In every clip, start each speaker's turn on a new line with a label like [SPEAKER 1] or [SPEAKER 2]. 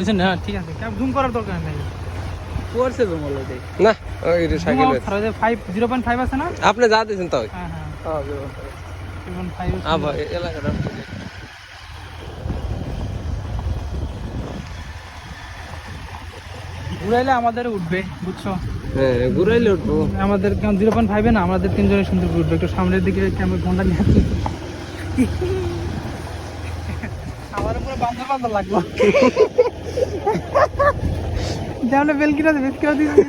[SPEAKER 1] বুঝছেন হ্যাঁ ঠিক আছে জুম করার দরকার নেই।
[SPEAKER 2] পড়ছে জুম অলরেডি
[SPEAKER 3] না ওই cycle
[SPEAKER 1] five zero point five আছে না?
[SPEAKER 3] আপনি যা দিয়েছেন তাই।
[SPEAKER 1] হ্যাঁ হ্যাঁ।
[SPEAKER 2] হ্যাঁ
[SPEAKER 1] জিরো পয়েন্ট ফাইভ
[SPEAKER 3] আবার এলাকাটা
[SPEAKER 1] ঘুরাইলে আমাদের উঠবে বুঝছ?
[SPEAKER 3] হ্যাঁ ঘুরাইলে উঠবো।
[SPEAKER 1] আমাদের কেমন জিরো পয়েন্ট ফাইভে না আমাদের তিনজনের সুন্দর করে উঠবে। একটু সামনের দিকে কেমন ঘণ্টা নিয়ে আসি। আমার পুরো বান্ধব বান্ধব লাগল। যেমন বেলকিটা বেশ কেউ দিচ্ছি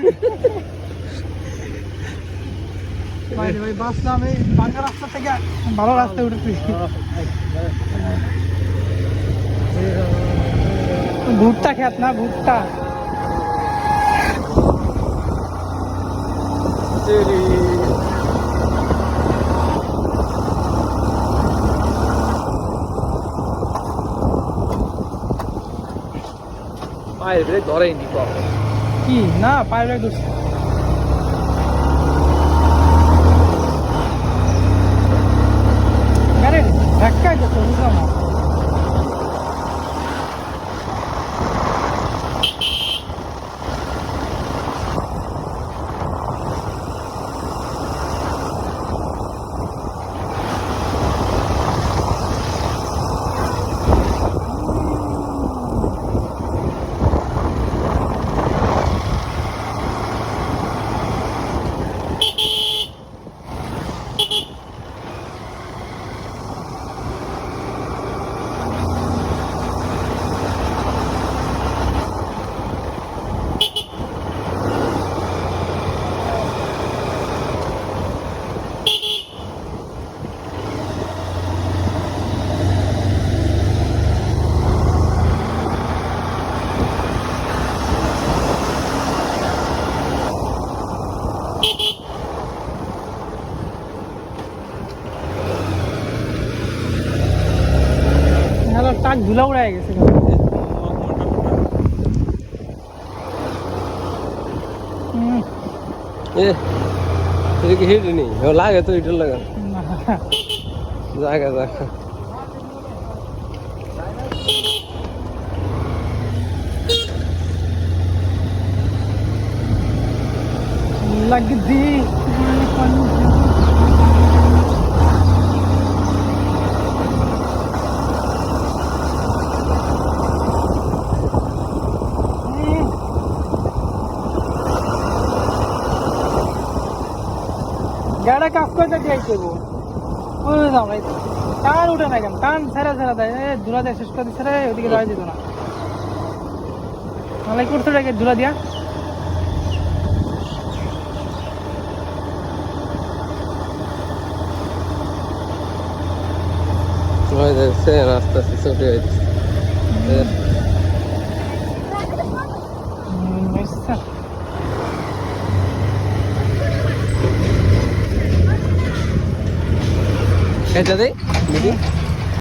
[SPEAKER 1] ভাই বাসলাম রাস্তা থেকে ভালো রাস্তায় উঠেছি। ভুট্টা খেত না, ভুট্টা।
[SPEAKER 2] পায়ের ব্রেক ধরেইনি কম
[SPEAKER 1] কি? না পায়ের ব্রেক গাড়ি হ্যালো টাক ধুলা উড়াই গেছে হুম,
[SPEAKER 3] এ এটা কি হিট নি ও লাগে তো হিট লাগা
[SPEAKER 1] না।
[SPEAKER 3] জায়গা জায়গা
[SPEAKER 1] लगदी গাড়া কাজ করতে করব। ওই ভাই টান উঠে না কেন? টান ছেড়া ছেড়া দেয়। এ ধুলা দেয় শেষ করে রে ওদিকে রয়ে যেত না। মালাই করতে রেখে ধুলা দিয়া।
[SPEAKER 3] আস্তে চলে যাচ্ছে
[SPEAKER 1] হুম,
[SPEAKER 3] এটা দেই